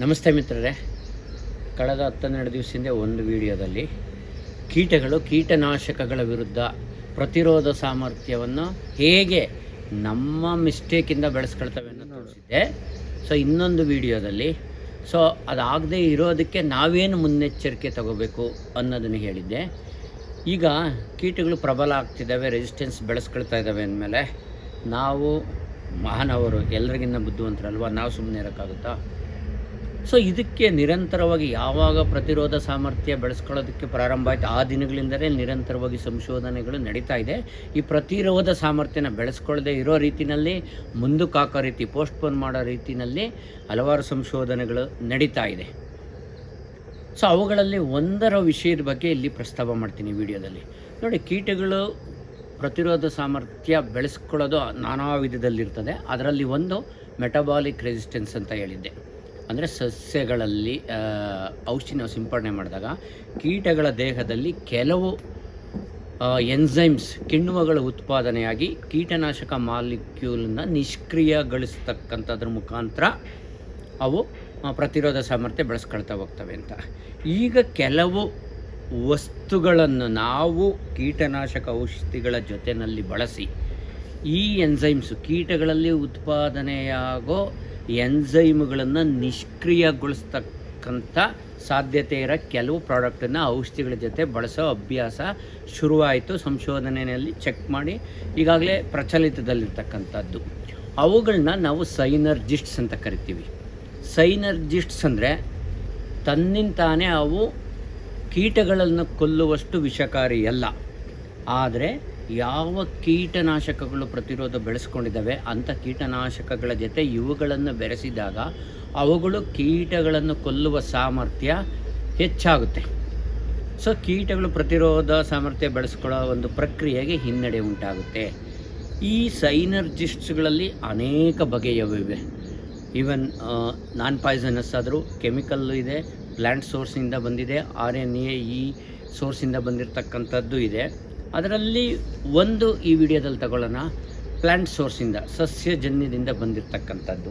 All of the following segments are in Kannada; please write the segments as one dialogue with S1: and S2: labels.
S1: ನಮಸ್ತೆ ಮಿತ್ರರೇ. ಕಳೆದ ಹತ್ತನ್ನೆರಡು ದಿವಸದಿಂದ ಒಂದು ವಿಡಿಯೋದಲ್ಲಿ ಕೀಟಗಳು ಕೀಟನಾಶಕಗಳ ವಿರುದ್ಧ ಪ್ರತಿರೋಧ ಸಾಮರ್ಥ್ಯವನ್ನು ಹೇಗೆ ನಮ್ಮ ಮಿಸ್ಟೇಕಿಂದ ಬೆಳೆಸ್ಕೊಳ್ತವೆ ಅನ್ನೋ ತೋರಿಸಿದ್ದೆ. ಸೊ ಇನ್ನೊಂದು ವಿಡಿಯೋದಲ್ಲಿ. ಸೊ ಅದಾಗದೇ ಇರೋದಕ್ಕೆ ನಾವೇನು ಮುನ್ನೆಚ್ಚರಿಕೆ ತಗೋಬೇಕು ಅನ್ನೋದನ್ನು ಹೇಳಿದ್ದೆ. ಈಗ ಕೀಟಗಳು ಪ್ರಬಲ ಆಗ್ತಿದ್ದಾವೆ ರೆಸಿಸ್ಟೆನ್ಸ್ ಬೆಳೆಸ್ಕೊಳ್ತಾ ಇದ್ದಾವೆ ಅಂದಮೇಲೆ ನಾವು ಮಾನವರು ಎಲ್ರಿಗಿನ್ನ ಬುದ್ಧಿವಂತರಲ್ವ? ನಾವು ಸುಮ್ಮನೆ ಇರೋಕ್ಕಾಗುತ್ತಾ? ಸೊ ಇದಕ್ಕೆ ನಿರಂತರವಾಗಿ ಯಾವಾಗ ಪ್ರತಿರೋಧ ಸಾಮರ್ಥ್ಯ ಬೆಳೆಸ್ಕೊಳ್ಳೋದಕ್ಕೆ ಪ್ರಾರಂಭ ಆಯಿತು, ಆ ದಿನಗಳಿಂದಲೇ ನಿರಂತರವಾಗಿ ಸಂಶೋಧನೆಗಳು ನಡೀತಾ ಇದೆ. ಈ ಪ್ರತಿರೋಧ ಸಾಮರ್ಥ್ಯನ ಬೆಳೆಸ್ಕೊಳ್ಳದೆ ಇರೋ ರೀತಿಯಲ್ಲಿ ಮುಂದಕ್ಕೆ ಹಾಕೋ ರೀತಿ ಪೋಸ್ಟ್ಪೋನ್ ಮಾಡೋ ರೀತಿಯಲ್ಲಿ ಹಲವಾರು ಸಂಶೋಧನೆಗಳು ನಡೀತಾ ಇದೆ. ಸೊ ಅವುಗಳಲ್ಲಿ ಒಂದರ ವಿಷಯದ ಬಗ್ಗೆ ಇಲ್ಲಿ ಪ್ರಸ್ತಾವ ಮಾಡ್ತೀನಿ ವಿಡಿಯೋದಲ್ಲಿ. ನೋಡಿ, ಕೀಟಗಳು ಪ್ರತಿರೋಧ ಸಾಮರ್ಥ್ಯ ಬೆಳೆಸ್ಕೊಳ್ಳೋದು ನಾನಾ ವಿಧದಲ್ಲಿರ್ತದೆ. ಅದರಲ್ಲಿ ಒಂದು ಮೆಟಬಾಲಿಕ್ ರೆಸಿಸ್ಟೆನ್ಸ್ ಅಂತ ಹೇಳಿದ್ದೆ. ಅಂದರೆ ಸಸ್ಯಗಳಲ್ಲಿ ಔಷಧಿ ನಾವು ಸಿಂಪಡಣೆ ಮಾಡಿದಾಗ ಕೀಟಗಳ ದೇಹದಲ್ಲಿ ಕೆಲವು ಎನ್ಝೈಮ್ಸ್ ಕಿಣ್ವಗಳ ಉತ್ಪಾದನೆಯಾಗಿ ಕೀಟನಾಶಕ ಮಾಲಿಕ್ಯೂಲನ್ನು ನಿಷ್ಕ್ರಿಯಗೊಳಿಸ್ತಕ್ಕಂಥದ್ರ ಮುಖಾಂತರ ಅವು ಪ್ರತಿರೋಧ ಸಾಮರ್ಥ್ಯ ಬೆಳೆಸ್ಕೊಳ್ತಾ ಹೋಗ್ತವೆ ಅಂತ. ಈಗ ಕೆಲವು ವಸ್ತುಗಳನ್ನು ನಾವು ಕೀಟನಾಶಕ ಔಷಧಿಗಳ ಜೊತೆಯಲ್ಲಿ ಬಳಸಿ ಈ ಎನ್ಝೈಮ್ಸು ಕೀಟಗಳಲ್ಲಿ ಉತ್ಪಾದನೆಯಾಗೋ ಎನ್ಸೈಮ್ಗಳನ್ನು ನಿಷ್ಕ್ರಿಯಗೊಳಿಸ್ತಕ್ಕಂಥ ಸಾಧ್ಯತೆ ಇರೋ ಕೆಲವು ಪ್ರಾಡಕ್ಟನ್ನು ಔಷಧಿಗಳ ಜೊತೆ ಬಳಸೋ ಅಭ್ಯಾಸ ಶುರುವಾಯಿತು. ಸಂಶೋಧನೆಯಲ್ಲಿ ಚೆಕ್ ಮಾಡಿ ಈಗಾಗಲೇ ಪ್ರಚಲಿತದಲ್ಲಿರ್ತಕ್ಕಂಥದ್ದು. ಅವುಗಳನ್ನ ನಾವು ಸೈನರ್ಜಿಸ್ಟ್ಸ್ ಅಂತ ಕರಿತೀವಿ. ಸೈನರ್ಜಿಸ್ಟ್ಸ್ ಅಂದರೆ ತನ್ನಿಂತಾನೇ ಅವು ಕೀಟಗಳನ್ನು ಕೊಲ್ಲುವಷ್ಟು ವಿಷಕಾರಿ ಅಲ್ಲ. ಆದರೆ ಯಾವ ಕೀಟನಾಶಕಗಳು ಪ್ರತಿರೋಧ ಬೆಳೆಸ್ಕೊಂಡಿದ್ದಾವೆ ಅಂಥ ಕೀಟನಾಶಕಗಳ ಜೊತೆ ಇವುಗಳನ್ನು ಬೆರೆಸಿದಾಗ ಅವುಗಳು ಕೀಟಗಳನ್ನು ಕೊಲ್ಲುವ ಸಾಮರ್ಥ್ಯ ಹೆಚ್ಚಾಗುತ್ತೆ. ಸೊ ಕೀಟಗಳು ಪ್ರತಿರೋಧ ಸಾಮರ್ಥ್ಯ ಬೆಳೆಸ್ಕೊಳ್ಳೋ ಒಂದು ಪ್ರಕ್ರಿಯೆಗೆ ಹಿನ್ನಡೆ ಉಂಟಾಗುತ್ತೆ. ಈ ಸೈನರ್ಜಿಸ್ಟ್ಸ್ಗಳಲ್ಲಿ ಅನೇಕ ಬಗೆಯವಿವೆ ಈವನ್ ನಾನ್ ಪಾಯ್ಸನಸ್ ಆದರೂ ಕೆಮಿಕಲ್ಲು ಇದೆ ಪ್ಲ್ಯಾಂಟ್ ಸೋರ್ಸಿಂದ ಬಂದಿದೆ ಆರ್ ಎನ್ ಎ ಈ ಸೋರ್ಸಿಂದ ಬಂದಿರತಕ್ಕಂಥದ್ದು ಇದೆ. ಅದರಲ್ಲಿ ಒಂದು ಈ ವಿಡಿಯೋದಲ್ಲಿ ತಗೊಳ್ಳೋಣ. ಪ್ಲ್ಯಾಂಟ್ ಸೋರ್ಸಿಂದ ಸಸ್ಯಜನ್ಯದಿಂದ ಬಂದಿರತಕ್ಕಂಥದ್ದು.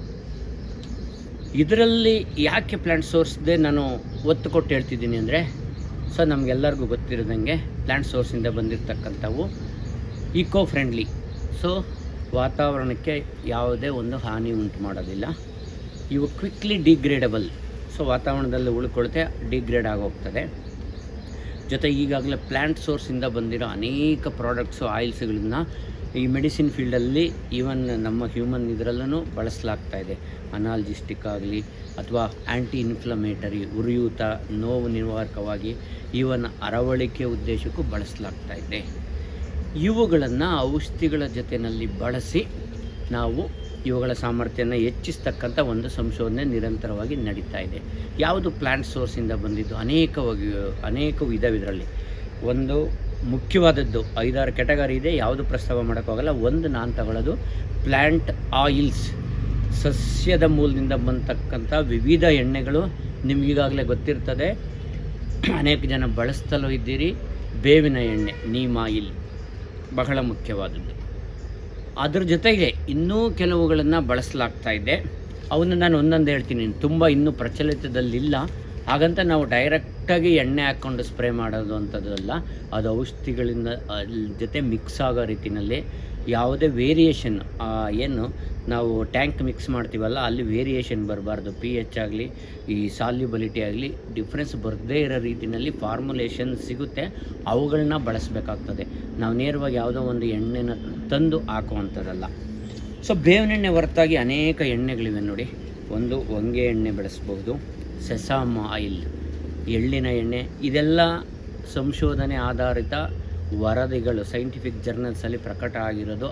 S1: ಇದರಲ್ಲಿ ಯಾಕೆ ಪ್ಲ್ಯಾಂಟ್ ಸೋರ್ಸ್ದೆ ನಾನು ಒತ್ತು ಕೊಟ್ಟು ಹೇಳ್ತಿದ್ದೀನಿ ಅಂದರೆ, ಸೊ ನಮಗೆಲ್ಲರಿಗೂ ಗೊತ್ತಿರೋದಂಗೆ ಪ್ಲ್ಯಾಂಟ್ ಸೋರ್ಸಿಂದ ಬಂದಿರತಕ್ಕಂಥವು ಈಕೋ ಫ್ರೆಂಡ್ಲಿ ಸೊ ವಾತಾವರಣಕ್ಕೆ ಯಾವುದೇ ಒಂದು ಹಾನಿ ಉಂಟು ಮಾಡೋದಿಲ್ಲ. ಇವು ಕ್ವಿಕ್ಲಿ ಡಿಗ್ರೇಡಬಲ್ ಸೊ ವಾತಾವರಣದಲ್ಲಿ ಉಳ್ಕೊಳ್ತೆ ಡಿಗ್ರೇಡ್ ಆಗೋಗ್ತದೆ. ಜೊತೆ ಈಗಾಗಲೇ ಪ್ಲ್ಯಾಂಟ್ ಸೋರ್ಸಿಂದ ಬಂದಿರೋ ಅನೇಕ ಪ್ರಾಡಕ್ಟ್ಸು ಆಯಿಲ್ಸ್ಗಳನ್ನ ಈ ಮೆಡಿಸಿನ್ ಫೀಲ್ಡಲ್ಲಿ ಈವನ್ ನಮ್ಮ ಹ್ಯೂಮನ್ ಇದರಲ್ಲೂ ಬಳಸಲಾಗ್ತಾ ಇದೆ. ಅನಾಲ್ಜಿಸ್ಟಿಕ್ ಆಗಲಿ ಅಥವಾ ಆ್ಯಂಟಿ ಇನ್ಫ್ಲಮೇಟರಿ ಉರಿಯೂತ, ನೋವು ನಿವಾರಕವಾಗಿ ಈವನ್ ಅರವಳಿಕೆ ಉದ್ದೇಶಕ್ಕೂ ಬಳಸಲಾಗ್ತಾ ಇದೆ. ಇವುಗಳನ್ನು ಔಷಧಿಗಳ ಜೊತೆಯಲ್ಲಿ ಬಳಸಿ ನಾವು ಇವುಗಳ ಸಾಮರ್ಥ್ಯನ ಹೆಚ್ಚಿಸ್ತಕ್ಕಂಥ ಒಂದು ಸಂಶೋಧನೆ ನಿರಂತರವಾಗಿ ನಡೀತಾ ಇದೆ. ಯಾವುದು ಪ್ಲ್ಯಾಂಟ್ ಸೋರ್ಸಿಂದ ಬಂದಿದ್ದು? ಅನೇಕವಾಗಿ, ಅನೇಕ ವಿಧವಿದರಲ್ಲಿ. ಒಂದು ಮುಖ್ಯವಾದದ್ದು, ಐದಾರು ಕೆಟಗರಿ ಇದೆ, ಯಾವುದು ಪ್ರಸ್ತಾವ ಮಾಡೋಕ್ಕಾಗಲ್ಲ. ಒಂದು ನಾನು ತಗೊಳ್ಳೋದು ಪ್ಲ್ಯಾಂಟ್ ಆಯಿಲ್ಸ್ ಸಸ್ಯದ ಮೂಲದಿಂದ ಬಂತಕ್ಕಂಥ ವಿವಿಧ ಎಣ್ಣೆಗಳು ನಿಮಗೀಗಾಗಲೇ ಗೊತ್ತಿರ್ತದೆ. ಅನೇಕ ಜನ ಬಳಸ್ತಲೂ ಇದ್ದೀರಿ. ಬೇವಿನ ಎಣ್ಣೆ, ನೀಮ್ ಆಯಿಲ್ ಬಹಳ ಮುಖ್ಯವಾದದ್ದು. ಅದ್ರ ಜೊತೆಗೆ ಇನ್ನೂ ಕೆಲವುಗಳನ್ನು ಬಳಸಲಾಗ್ತಾ ಇದೆ. ಅವನ್ನ ನಾನು ಒಂದೊಂದು ಹೇಳ್ತೀನಿ. ತುಂಬ ಇನ್ನೂ ಪ್ರಚಲಿತದಲ್ಲಿಲ್ಲ. ಹಾಗಂತ ನಾವು ಡೈರೆಕ್ಟಾಗಿ ಎಣ್ಣೆ ಹಾಕ್ಕೊಂಡು ಸ್ಪ್ರೇ ಮಾಡೋದು ಅಂಥದ್ದಲ್ಲ, ಅದು ಔಷಧಿಗಳಿಂದ ಜೊತೆ ಮಿಕ್ಸ್ ಆಗೋ ರೀತಿಯಲ್ಲಿ ಯಾವುದೇ ವೇರಿಯೇಷನ್ ಏನು ನಾವು ಟ್ಯಾಂಕ್ ಮಿಕ್ಸ್ ಮಾಡ್ತೀವಲ್ಲ, ಅಲ್ಲಿ ವೇರಿಯೇಷನ್ ಬರಬಾರ್ದು. ಪಿ ಎಚ್ ಆಗಲಿ, ಈ ಸಾಲ್ಯುಬಲಿಟಿ ಆಗಲಿ ಡಿಫ್ರೆನ್ಸ್ ಬರದೇ ಇರೋ ರೀತಿಯಲ್ಲಿ ಫಾರ್ಮುಲೇಷನ್ ಸಿಗುತ್ತೆ. ಅವುಗಳನ್ನ ಬಳಸಬೇಕಾಗ್ತದೆ. ನಾವು ನೇರವಾಗಿ ಯಾವುದೋ ಒಂದು ಎಣ್ಣೆನ ತಂದು ಹಾಕುವಂಥದ್ದಲ್ಲ. ಸೊ ಬೇವಿನೆಣ್ಣೆ ಹೊರತಾಗಿ ಅನೇಕ ಎಣ್ಣೆಗಳಿವೆ ನೋಡಿ. ಒಂದು ಹೊಂಗೆ ಎಣ್ಣೆ ಬೆಳೆಸ್ಬೋದು. ಸೆಸಾಮ್ ಆಯಿಲ್, ಎಳ್ಳಿನ ಎಣ್ಣೆ, ಇದೆಲ್ಲ ಸಂಶೋಧನೆ ಆಧಾರಿತ ವರದಿಗಳು ಸೈಂಟಿಫಿಕ್ ಜರ್ನಲ್ಸಲ್ಲಿ ಪ್ರಕಟ ಆಗಿರೋದು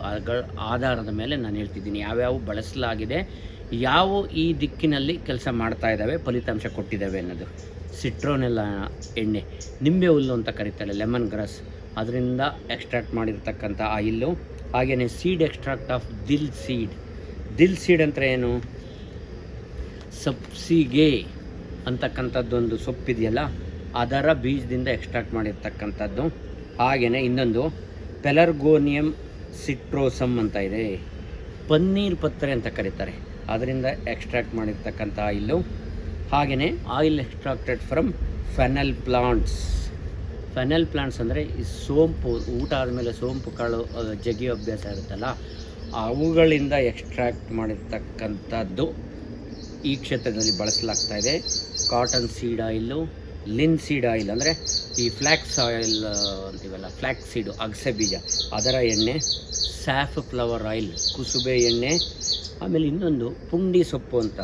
S1: ಆಧಾರದ ಮೇಲೆ ನಾನು ಹೇಳ್ತಿದ್ದೀನಿ. ಯಾವ್ಯಾವ ಬಳಸಲಾಗಿದೆ, ಯಾವ ಈ ದಿಕ್ಕಿನಲ್ಲಿ ಕೆಲಸ ಮಾಡ್ತಾ ಇದ್ದಾವೆ, ಫಲಿತಾಂಶ ಕೊಟ್ಟಿದ್ದಾವೆ ಅನ್ನೋದು. ಸಿಟ್ರೋನೆಲ್ಲ ಎಣ್ಣೆ, ನಿಂಬೆ ಹುಲ್ಲು ಅಂತ ಕರೀತಾರೆ ಲೆಮನ್ ಗ್ರಾಸ್ ಅದರಿಂದ ಎಕ್ಸ್ಟ್ರಾಕ್ಟ್ ಮಾಡಿರ್ತಕ್ಕಂಥ ಆಯಿಲ್ಲು ಹಾಗೆಯೇ seed extract of dill seed dill seed ಅಂತ ಏನು? ಸಬ್ಸಿಗೆ ಅಂತಕ್ಕಂಥದ್ದೊಂದು ಸೊಪ್ಪಿದೆಯಲ್ಲ, ಅದರ ಬೀಜದಿಂದ ಎಕ್ಸ್ಟ್ರಾಕ್ಟ್ ಮಾಡಿರ್ತಕ್ಕಂಥದ್ದು. ಹಾಗೆಯೇ ಇನ್ನೊಂದು, ಪೆಲರ್ಗೋನಿಯಂ ಸಿಟ್ರೋಸಮ್ ಅಂತ ಇದೆ. ಪನ್ನೀರ್ ಪತ್ರೆ ಅಂತ ಕರೀತಾರೆ. ಅದರಿಂದ ಎಕ್ಸ್ಟ್ರಾಕ್ಟ್ ಮಾಡಿರ್ತಕ್ಕಂಥ ಆಯಿಲು ಹಾಗೆಯೇ oil extracted from fennel plants fennel plants ಅಂದರೆ ಈ ಸೋಂಪು, ಊಟ ಆದಮೇಲೆ ಸೋಂಪು ಕಾಳು ಜಗಿಯೋ ಅಭ್ಯಾಸ ಇರುತ್ತಲ್ಲ, ಅವುಗಳಿಂದ ಎಕ್ಸ್ಟ್ರಾಕ್ಟ್ ಮಾಡಿರ್ತಕ್ಕಂಥದ್ದು ಈ ಕ್ಷೇತ್ರದಲ್ಲಿ ಬಳಸಲಾಗ್ತಾ ಇದೆ. Cotton seed oil linseed oil ಅಂದರೆ ಈ ಫ್ಲ್ಯಾಕ್ಸ್ ಆಯಿಲ್ ಅಂತೀವಲ್ಲ ಫ್ಲ್ಯಾಕ್ಸ್ ಸೀಡು ಅಗಸೆ ಬೀಜ, ಅದರ ಎಣ್ಣೆ, ಸ್ಯಾಫ್ ಫ್ಲವರ್ ಆಯಿಲ್, ಕುಸುಬೆ ಎಣ್ಣೆ, ಆಮೇಲೆ ಇನ್ನೊಂದು ಪುಂಡಿ ಸೊಪ್ಪು ಅಂತ.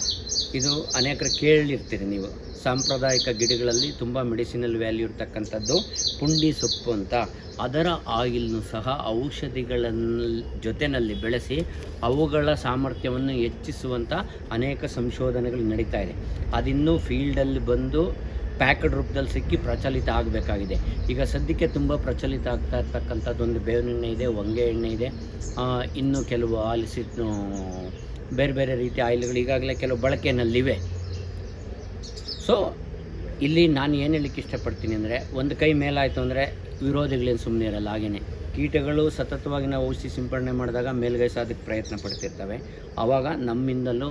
S1: ಇದು ಅನೇಕರು ಕೇಳಿರ್ತೀರಿ ನೀವು. ಸಾಂಪ್ರದಾಯಿಕ ಗಿಡಗಳಲ್ಲಿ ತುಂಬ ಮೆಡಿಸಿನಲ್ ವ್ಯಾಲ್ಯೂ ಇರ್ತಕ್ಕಂಥದ್ದು ಪುಂಡಿ ಸೊಪ್ಪು ಅಂತ. ಅದರ ಆಯಿಲ್ನು ಸಹ ಔಷಧಿಗಳನ್ನು ಜೊತೆಯಲ್ಲಿ ಬೆಳೆಸಿ ಅವುಗಳ ಸಾಮರ್ಥ್ಯವನ್ನು ಹೆಚ್ಚಿಸುವಂಥ ಅನೇಕ ಸಂಶೋಧನೆಗಳು ನಡೀತಾ ಇದೆ. ಅದಿನ್ನೂ ಫೀಲ್ಡಲ್ಲಿ ಬಂದು ಪ್ಯಾಕ್ಡ್ ರೂಪದಲ್ಲಿ ಸಿಕ್ಕಿ ಪ್ರಚಲಿತ ಆಗಬೇಕಾಗಿದೆ. ಈಗ ಸದ್ಯಕ್ಕೆ ತುಂಬ ಪ್ರಚಲಿತ ಆಗ್ತಾ ಇರ್ತಕ್ಕಂಥದ್ದು ಒಂದು ಬೇವಿನ ಎಣ್ಣೆ ಇದೆ, ಹೊಂಗೆ ಎಣ್ಣೆ ಇದೆ. ಇನ್ನೂ ಕೆಲವು ಆಲಿಸಿದ್ದು ಬೇರೆ ಬೇರೆ ರೀತಿಯ ಆಯಿಲ್ಗಳು ಈಗಾಗಲೇ ಕೆಲವು ಬಳಕೆಯಲ್ಲಿವೆ ಸೊ ಇಲ್ಲಿ ನಾನು ಏನು ಹೇಳಲಿಕ್ಕೆ ಇಷ್ಟಪಡ್ತೀನಿ ಅಂದರೆ, ಒಂದು ಕೈ ಮೇಲಾಯಿತು ಅಂದರೆ ವಿರೋಧಿಗಳೇನು ಸುಮ್ಮನೆ ಇರಲ್ಲ. ಹಾಗೇ ಕೀಟಗಳು ಸತತವಾಗಿ ನಾವು ಔಷಧಿ ಸಿಂಪಡಣೆ ಮಾಡಿದಾಗ ಮೇಲ್ಗೈ ಸಾಧಕ್ಕೆ ಪ್ರಯತ್ನ ಪಡ್ತಿರ್ತವೆ. ಆವಾಗ ನಮ್ಮಿಂದಲೂ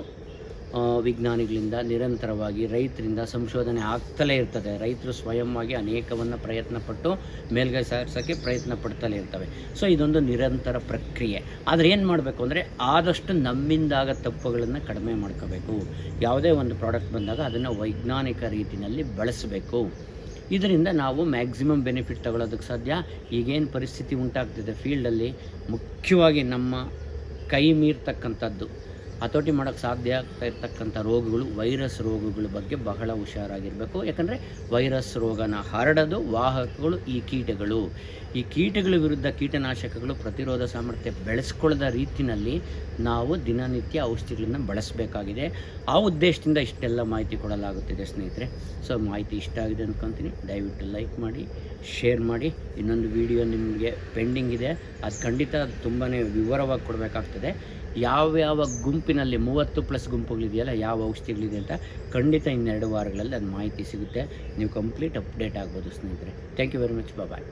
S1: ವಿಜ್ಞಾನಿಗಳಿಂದ ನಿರಂತರವಾಗಿ ರೈತರಿಂದ ಸಂಶೋಧನೆ ಆಗ್ತಲೇ ಇರ್ತದೆ. ರೈತರು ಸ್ವಯಂವಾಗಿ ಅನೇಕವನ್ನು ಪ್ರಯತ್ನ ಪಟ್ಟು ಮೇಲ್ಗೈ ಸಾರಿಸೋಕ್ಕೆ ಪ್ರಯತ್ನ ಪಡ್ತಲೇ ಇರ್ತವೆ. ಸೊ ಇದೊಂದು ನಿರಂತರ ಪ್ರಕ್ರಿಯೆ. ಆದರೆ ಏನು ಮಾಡಬೇಕು ಅಂದರೆ ಆದಷ್ಟು ನಮ್ಮಿಂದಾಗ ತಪ್ಪುಗಳನ್ನು ಕಡಿಮೆ ಮಾಡ್ಕೋಬೇಕು. ಯಾವುದೇ ಒಂದು ಪ್ರಾಡಕ್ಟ್ ಬಂದಾಗ ಅದನ್ನು ವೈಜ್ಞಾನಿಕ ರೀತಿಯಲ್ಲಿ ಬಳಸಬೇಕು. ಇದರಿಂದ ನಾವು ಮ್ಯಾಕ್ಸಿಮಮ್ ಬೆನಿಫಿಟ್ ತಗೊಳ್ಳೋದಕ್ಕೆ ಸಾಧ್ಯ. ಈಗೇನು ಪರಿಸ್ಥಿತಿ ಉಂಟಾಗ್ತಿದೆ ಫೀಲ್ಡಲ್ಲಿ, ಮುಖ್ಯವಾಗಿ ನಮ್ಮ ಕೈ ಮೀರ್ತಕ್ಕಂಥದ್ದು. ಹತೋಟಿ ಮಾಡೋಕ್ಕೆ ಸಾಧ್ಯ ಆಗ್ತಾ ಇರ್ತಕ್ಕಂಥ ರೋಗಗಳು, ವೈರಸ್ ರೋಗಗಳ ಬಗ್ಗೆ ಬಹಳ ಹುಷಾರಾಗಿರಬೇಕು. ಯಾಕಂದರೆ ವೈರಸ್ ರೋಗನ ಹರಡೋದು ವಾಹಕಗಳು, ಈ ಕೀಟಗಳು. ಈ ಕೀಟಗಳ ವಿರುದ್ಧ ಕೀಟನಾಶಕಗಳು ಪ್ರತಿರೋಧ ಸಾಮರ್ಥ್ಯ ಬೆಳೆಸ್ಕೊಳ್ಳದ ರೀತಿಯಲ್ಲಿ ನಾವು ದಿನನಿತ್ಯ ಔಷಧಿಗಳನ್ನು ಬಳಸಬೇಕಾಗಿದೆ. ಆ ಉದ್ದೇಶದಿಂದ ಇಷ್ಟೆಲ್ಲ ಮಾಹಿತಿ ಕೊಡಲಾಗುತ್ತಿದೆ ಸ್ನೇಹಿತರೆ. ಸೊ, ಮಾಹಿತಿ ಇಷ್ಟ ಆಗಿದೆ ಅಂದ್ಕೊತೀನಿ ದಯವಿಟ್ಟು ಲೈಕ್ ಮಾಡಿ, ಶೇರ್ ಮಾಡಿ. ಇನ್ನೊಂದು ವಿಡಿಯೋ ನಿಮಗೆ ಪೆಂಡಿಂಗ್ ಇದೆ. ಅದು ಖಂಡಿತ ತುಂಬಾ ವಿವರವಾಗಿ ಕೊಡಬೇಕಾಗ್ತದೆ. ಯಾವ್ಯಾವ ಗುಂಪಿನಲ್ಲಿ ಮೂವತ್ತು ಪ್ಲಸ್ ಗುಂಪುಗಳಿದೆಯಲ್ಲ, ಯಾವ ಔಷಧಿಗಳಿದೆ ಅಂತ ಖಂಡಿತ ಇನ್ನೆರಡು ವಾರಗಳಲ್ಲಿ ಅದು ಮಾಹಿತಿ ಸಿಗುತ್ತೆ. ನೀವು ಕಂಪ್ಲೀಟ್ ಅಪ್ಡೇಟ್ ಆಗ್ಬೋದು ಸ್ನೇಹಿತರೆ. Thank you very much bye